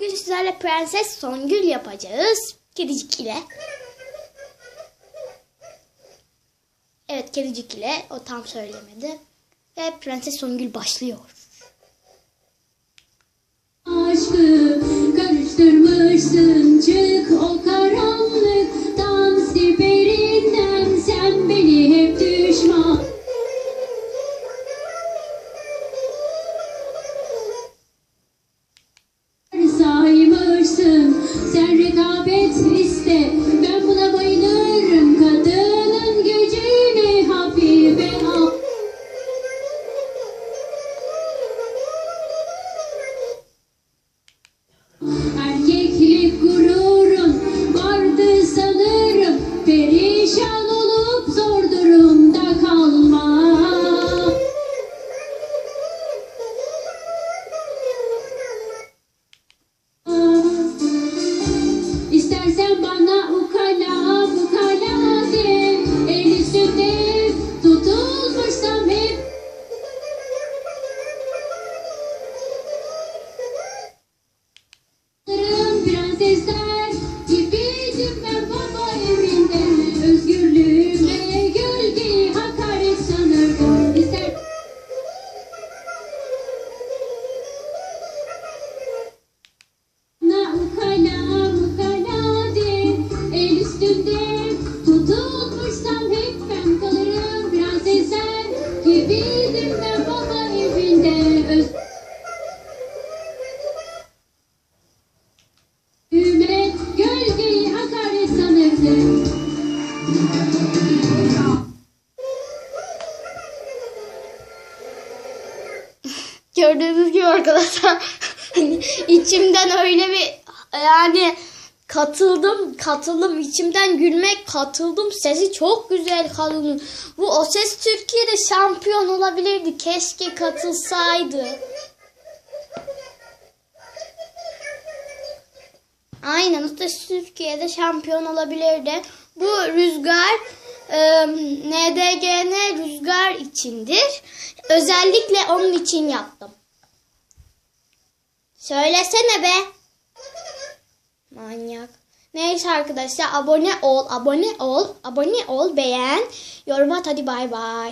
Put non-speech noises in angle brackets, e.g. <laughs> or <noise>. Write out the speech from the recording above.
bugün sizlerle Prenses Songül yapacağız. Kedicik ile. Evet kedicik ile o tam söylemedi. Ve Prenses Songül başlıyor. Aşkı karıştırmışsın çık o Gördüğünüz gibi arkadaşlar <laughs> hani içimden öyle bir yani katıldım katıldım. İçimden gülmek katıldım. Sesi çok güzel kadının. Bu o ses Türkiye'de şampiyon olabilirdi. Keşke katılsaydı. Aynen o ses Türkiye'de şampiyon olabilirdi. Bu rüzgar e, NDGN rüzgar içindir. Özellikle onun için yaptım. Söylesene be. Manyak. Neyse arkadaşlar abone ol, abone ol, abone ol, beğen, yorum at hadi bay bay.